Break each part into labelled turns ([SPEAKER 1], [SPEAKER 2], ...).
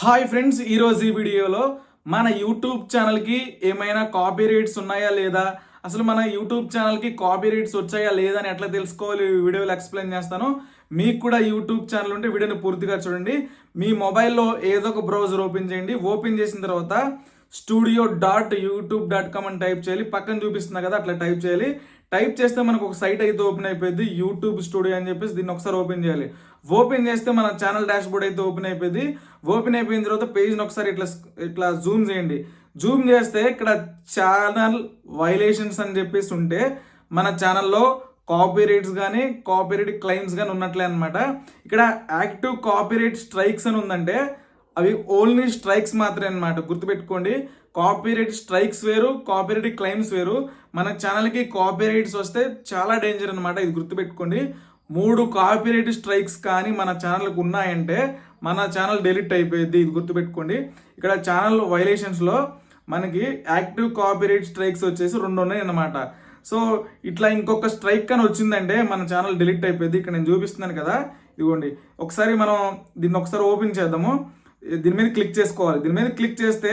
[SPEAKER 1] Hi friends ఈరోజు ఈ వీడియోలో మన యూట్యూబ్ ఛానల్కి ఏమైనా కాపీ రేట్స్ ఉన్నాయా లేదా? అసలు మన యూట్యూబ్ ఛానల్కి కాపీ రేట్స్ వచ్చాయా లేదా అని ఎట్లా తెలుసుకోవాలి ఈ వీడియోలో ఎక్స్ప్లెయిన్ చేస్తాను. మీకు కూడా యూట్యూబ్ ఛానల్ ఉంటే వీడియోని పూర్తిగా చూడండి. మీ మొబైల్లో ఏదో ఒక బ్రౌజర్ ఓపెన్ చేయండి. ఓపెన్ చేసిన తర్వాత studio dot YouTube dot com అని టైప్ చేయాలి. పక్కన చూపిస్తున్నా కదా అట్లా టైప్ చేయాలి. టైప్ చేస్తే మనకు ఒక సైట్ అయితే ఓపెన్ అయిపోయింది యూట్యూబ్ స్టూడియో అని చెప్పేసి దీన్ని ఒకసారి ఓపెన్ చేయాలి. ఓపెన్ చేస్తే మన ఛానల్ డాష్ బోర్డ్ అయితే ఓపెన్ అయిపోయింది. ఓపెన్ అయిపోయిన తర్వాత పేజ్ని ఒకసారి ఇట్లా ఇట్లా జూమ్ చేయండి. జూమ్ చేస్తే ఇక్కడ ఛానల్ వైలేషన్స్ అని చెప్పేసి ఉంటే మన ఛానల్లో కాపీరైట్స్ కానీ కాపీరైట్ క్లైమ్స్ కానీ ఉన్నట్లే అనమాట ఇక్కడ యాక్టివ్ కాపీరైట్ స్ట్రైక్స్ అని ఉందంటే అవి ఓన్లీ స్ట్రైక్స్ మాత్రమే అనమాట గుర్తుపెట్టుకోండి కాపీరైట్ స్ట్రైక్స్ వేరు కాపీరైట్ క్లైమ్స్ వేరు. మన ఛానల్కి కాపీరైట్స్ వస్తే చాలా డేంజర్ అనమాట ఇది గుర్తుపెట్టుకోండి. మూడు కాపీరైట్ స్ట్రైక్స్ కానీ మన ఛానల్కి ఉన్నాయంటే మన ఛానల్ డెలిట్ అయిపోయింది ఇది గుర్తుపెట్టుకోండి. ఇక్కడ ఛానల్ వైలేషన్స్లో మనకి యాక్టివ్ కాపీరైట్ స్ట్రైక్స్ వచ్చేసి రెండు ఉన్నాయి అన్నమాట. సో ఇట్లా ఇంకొక స్ట్రైక్ అని వచ్చిందంటే మన ఛానల్ డిలీట్ అయిపోయింది ఇక్కడ నేను చూపిస్తున్నాను కదా ఇదిగోండి. ఒకసారి మనం దీన్ని ఒకసారి ఓపెన్ చేద్దాము. దీని మీద క్లిక్ చేసుకోవాలి. దీని మీద క్లిక్ చేస్తే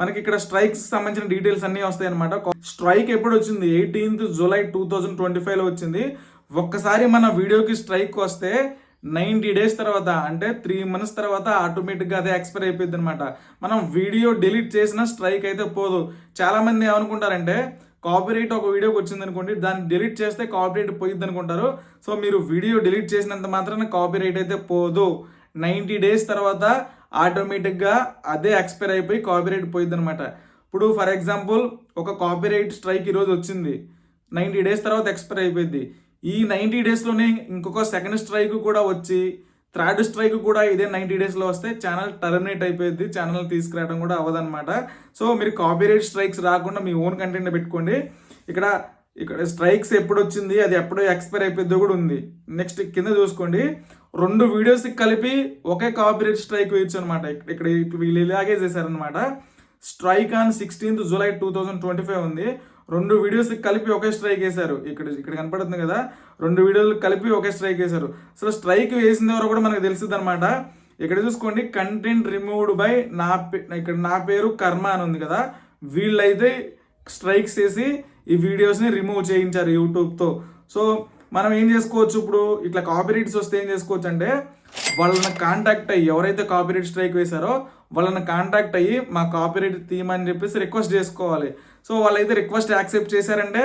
[SPEAKER 1] మనకి ఇక్కడ స్ట్రైక్స్ సంబంధించిన డీటెయిల్స్ అన్నీ వస్తాయి అనమాట స్ట్రైక్ ఎప్పుడు వచ్చింది? Eighteenth July two thousand twenty ఫైవ్లో వచ్చింది. ఒక్కసారి మన వీడియోకి స్ట్రైక్ వస్తే నైంటీ డేస్ తర్వాత అంటే త్రీ మంత్స్ తర్వాత ఆటోమేటిక్గా అదే ఎక్స్పైర్ అయిపోయింది అనమాట మనం వీడియో డిలీట్ చేసిన స్ట్రైక్ అయితే పోదు. చాలామంది ఏమనుకుంటారంటే కాపీరైట్ ఒక వీడియోకి వచ్చింది అనుకోండి దాన్ని డిలీట్ చేస్తే కాపీరైట్ పోయిద్ది అనుకుంటారు. సో మీరు వీడియో డిలీట్ చేసినంత మాత్రాన కాపీరైట్ అయితే పోదు. నైంటీ డేస్ తర్వాత ఆటోమేటిక్గా అదే ఎక్స్పైర్ అయిపోయి కాపీరైట్ పోయింది అనమాట ఇప్పుడు ఫర్ ఎగ్జాంపుల్ ఒక కాపీరైట్ స్ట్రైక్ ఈరోజు వచ్చింది. నైంటీ డేస్ తర్వాత ఎక్స్పైర్ అయిపోయింది ఈ నైంటీ డేస్లోనే ఇంకొక సెకండ్ స్ట్రైక్ కూడా వచ్చి థర్డ్ స్ట్రైక్ కూడా ఇదే నైంటీ డేస్లో వస్తే ఛానల్ టర్మినేట్ అయిపోయింది ఛానల్ తీసుకురావడం కూడా అవ్వదన్నమాట. సో మీరు కాపీరైట్ స్ట్రైక్స్ రాకుండా మీ ఓన్ కంటెంట్ పెట్టుకోండి. ఇక్కడ ఇక్కడ స్ట్రైక్స్ ఎప్పుడు వచ్చింది అది ఎప్పుడు ఎక్స్పైర్ అయిపోయిందో కూడా ఉంది. నెక్స్ట్ కింద చూసుకోండి. రెండు వీడియోస్ కలిపి ఒకే కాపీరేట్ స్ట్రైక్ వేయచ్చు అనమాట ఇక్కడ వీళ్ళు ఇలాగే చేశారనమాట strike on sixteenth July two thousand twenty five ఉంది. రెండు వీడియోస్ కలిపి ఒకే స్ట్రైక్ వేశారు. ఇక్కడ ఇక్కడ కనపడుతుంది కదా? రెండు వీడియోలు కలిపి ఒకే స్ట్రైక్ వేశారు. అసలు స్ట్రైక్ వేసిన ఎవరో కూడా మనకు తెలుస్తుంది అనమాట ఇక్కడ చూసుకోండి కంటెంట్ రిమూవ్డ్ బై నా ఇక్కడ నా పేరు కర్మ అని ఉంది కదా? వీళ్ళైతే స్ట్రైక్స్ చేసి ఈ వీడియోస్ని రిమూవ్ చేయించారు యూట్యూబ్తో. సో మనం ఏం చేసుకోవచ్చు ఇప్పుడు? ఇట్లా కాపీరైట్స్ వస్తే ఏం చేసుకోవచ్చు అంటే వాళ్ళని కాంటాక్ట్ అయ్యి ఎవరైతే కాపీరైట్ స్ట్రైక్ వేశారో వాళ్ళని కాంటాక్ట్ అయ్యి మా కాపీరైట్ తీయమని చెప్పేసి రిక్వెస్ట్ చేసుకోవాలి. సో వాళ్ళైతే రిక్వెస్ట్ యాక్సెప్ట్ చేశారంటే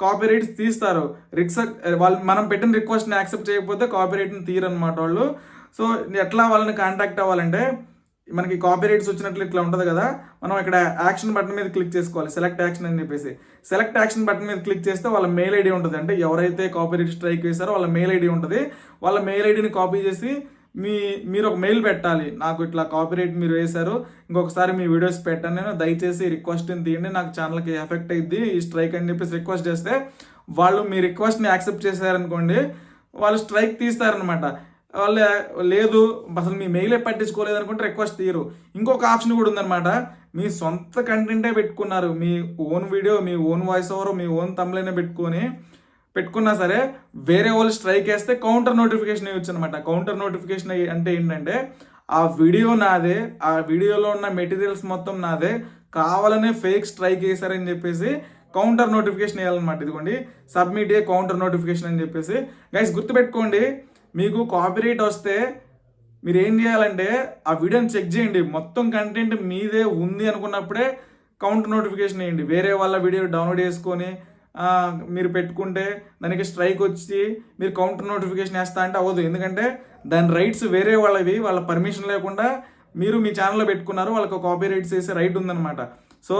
[SPEAKER 1] కాపీరైట్స్ తీస్తారు. రిక్స్ వాళ్ళు మనం పెట్టిన రిక్వెస్ట్ని యాక్సెప్ట్ చేయకపోతే కాపీరైట్ని తీయరనమాట వాళ్ళు. సో ఎట్లా వాళ్ళని కాంటాక్ట్ అవ్వాలంటే మనకి కాపీరైట్స్ వచ్చినట్లు ఇట్లా ఉంటుంది కదా మనం ఇక్కడ యాక్షన్ బటన్ మీద క్లిక్ చేసుకోవాలి. సెలెక్ట్ యాక్షన్ అని చెప్పేసి. సెలెక్ట్ యాక్షన్ బటన్ మీద క్లిక్ చేస్తే వాళ్ళ మెయిల్ ఐడి ఉంటుంది. అంటే ఎవరైతే కాపీరైట్ స్ట్రైక్ వేశారో వాళ్ళ మెయిల్ ఐడి ఉంటుంది. వాళ్ళ మెయిల్ ఐడిని కాపీ చేసి మీ మీరు ఒక మెయిల్ పెట్టాలి. నాకు ఇట్లా కాపీరైట్ మీరు వేశారు ఇంకొకసారి మీ వీడియోస్ పెట్టండి. నేను దయచేసి రిక్వెస్ట్ని తీయండి. నాకు ఛానల్కి ఎఫెక్ట్ అయింది ఈ స్ట్రైక్ అని చెప్పేసి రిక్వెస్ట్ చేస్తే వాళ్ళు మీ రిక్వెస్ట్ని యాక్సెప్ట్ చేశారనుకోండి వాళ్ళు స్ట్రైక్ తీస్తారనమాట వాళ్ళు లేదు అసలు మీ మెయిలే పట్టించుకోలేదు అనుకుంటే రిక్వెస్ట్ తీయరు. ఇంకొక ఆప్షన్ కూడా ఉందన్నమాట. మీ సొంత కంటెంటే పెట్టుకున్నారు. మీ ఓన్ వీడియో మీ ఓన్ వాయిస్ ఓవర్ మీ ఓన్ తమ్లైనే పెట్టుకొని పెట్టుకున్నా సరే వేరే వాళ్ళు స్ట్రైక్ వేస్తే కౌంటర్ నోటిఫికేషన్ ఇవ్వచ్చు అనమాట కౌంటర్ నోటిఫికేషన్ అంటే ఏంటంటే ఆ వీడియో నాదే ఆ వీడియోలో ఉన్న మెటీరియల్స్ మొత్తం నాదే కావాలనే ఫేక్ స్ట్రైక్ వేశారని చెప్పేసి కౌంటర్ నోటిఫికేషన్ వేయాలన్నమాట. ఇదిగోండి సబ్మిట్ ఏ కౌంటర్ నోటిఫికేషన్ అని చెప్పేసి. గైస్ గుర్తుపెట్టుకోండి మీకు కాపీరైట్ వస్తే మీరు ఏం చేయాలంటే ఆ వీడియోని చెక్ చేయండి. మొత్తం కంటెంట్ మీదే ఉంది అనుకున్నప్పుడే కౌంటర్ నోటిఫికేషన్ వేయండి. వేరే వాళ్ళ వీడియో డౌన్లోడ్ చేసుకొని మీరు పెట్టుకుంటే దానికి స్ట్రైక్ వచ్చి మీరు కౌంటర్ నోటిఫికేషన్ వేస్తా అంటే అవ్వదు. ఎందుకంటే దాని రైట్స్ వేరే వాళ్ళవి వాళ్ళ పర్మిషన్ లేకుండా మీరు మీ ఛానల్లో పెట్టుకున్నారు. వాళ్ళకి కాపీ రైట్స్ వేసే రైట్ ఉందన్నమాట. సో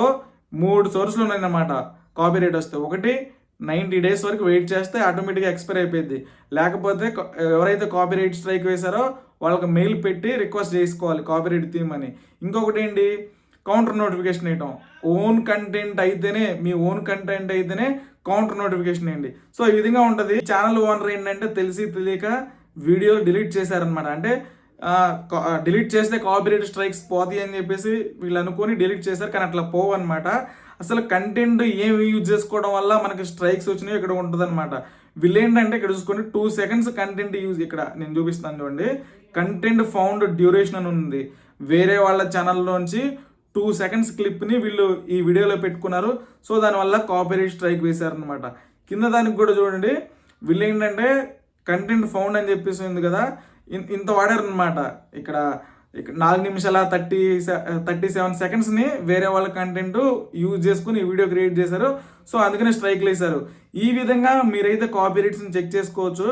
[SPEAKER 1] మూడు సోర్సులు ఉన్నాయన్నమాట. కాపీ రైట్ వస్తే ఒకటి నైంటీ డేస్ వరకు వెయిట్ చేస్తే ఆటోమేటిక్గా ఎక్స్పైర్ అయిపోయింది లేకపోతే ఎవరైతే కాపీరైట్ స్ట్రైక్ వేశారో వాళ్ళకి మెయిల్ పెట్టి రిక్వెస్ట్ చేసుకోవాలి కాపీరైట్ థీమ్ తీయమని ఇంకొకటి ఏంటి? కౌంటర్ నోటిఫికేషన్ వేయటం ఓన్ కంటెంట్ అయితేనే మీ ఓన్ కంటెంట్ అయితేనే కౌంటర్ నోటిఫికేషన్ వేయండి సో ఈ విధంగా ఉంటుంది. ఛానల్ ఓనర్ ఏంటంటే తెలిసి తెలియక వీడియో డిలీట్ చేశారనమాట అంటే డిలీట్ చేస్తే కాపీరైట్ స్ట్రైక్స్ పోతాయి అని చెప్పేసి వీళ్ళు అనుకొని డిలీట్ చేశారు. కానీ అట్లా పోవు అనమాట అసలు కంటెంట్ ఏం యూజ్ చేసుకోవడం వల్ల మనకి స్ట్రైక్స్ వచ్చినాయి ఇక్కడ ఉంటుంది అనమాట ఏంటంటే ఇక్కడ చూసుకోండి టూ సెకండ్స్ కంటెంట్ యూజ్ ఇక్కడ నేను చూపిస్తాను చూడండి. కంటెంట్ ఫౌండ్ డ్యూరేషన్ అని ఉంది. వేరే వాళ్ళ ఛానల్లోంచి టూ సెకండ్స్ క్లిప్ని వీళ్ళు ఈ వీడియోలో పెట్టుకున్నారు. సో దానివల్ల కాపీరైట్ స్ట్రైక్ వేశారనమాట కింద దానికి కూడా చూడండి వీళ్ళు ఏంటంటే కంటెంట్ ఫౌండ్ అని చెప్పేసి ఉంది కదా ఇన్- ఇంత వాడారనమాట ఇక్కడ ఇక్కడ నాలుగు నిమిషాల థర్టీ థర్టీ సెవెన్ సెకండ్స్ని వేరే వాళ్ళ కంటెంట్ యూజ్ చేసుకుని వీడియో క్రియేట్ చేశారు. సో అందుకనే స్ట్రైక్లు వేశారు ఈ విధంగా మీరైతే కాపీరైట్స్ని చెక్ చేసుకోవచ్చు.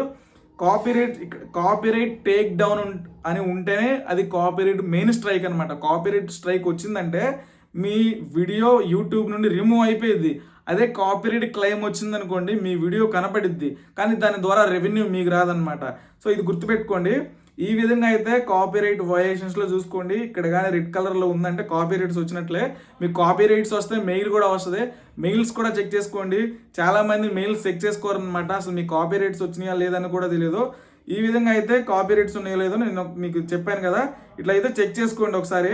[SPEAKER 1] కాపీరైట్ కాపీరైట్ టేక్ డౌన్ అని ఉంటేనే అది కాపీరైట్ మెయిన్ స్ట్రైక్ అనమాట కాపీరైట్ స్ట్రైక్ వచ్చిందంటే మీ వీడియో యూట్యూబ్ నుండి రిమూవ్ అయిపోయింది అదే కాపీరైట్ క్లెయిమ్ వచ్చిందనుకోండి మీ వీడియో కనపడిద్ది. కానీ దాని ద్వారా రెవెన్యూ మీకు రాదనమాట సో ఇది గుర్తుపెట్టుకోండి. ఈ విధంగా అయితే కాపీరైట్ వయేషన్స్లో చూసుకోండి. ఇక్కడ కానీ రెడ్ కలర్లో ఉందంటే కాపీరైట్స్ వచ్చినట్లే. మీకు కాపీరైట్స్ వస్తే మెయిల్ కూడా వస్తుంది. మెయిల్స్ కూడా చెక్ చేసుకోండి. చాలామంది మెయిల్స్ చెక్ చేసుకోరనమాట అసలు మీ కాపీరైట్స్ వచ్చినాయా లేదని కూడా తెలియదు ఈ విధంగా అయితే కాపీరైట్స్ ఉన్నాయో లేదో నేను మీకు చెప్పాను కదా. ఇట్లా అయితే చెక్ చేసుకోండి ఒకసారి.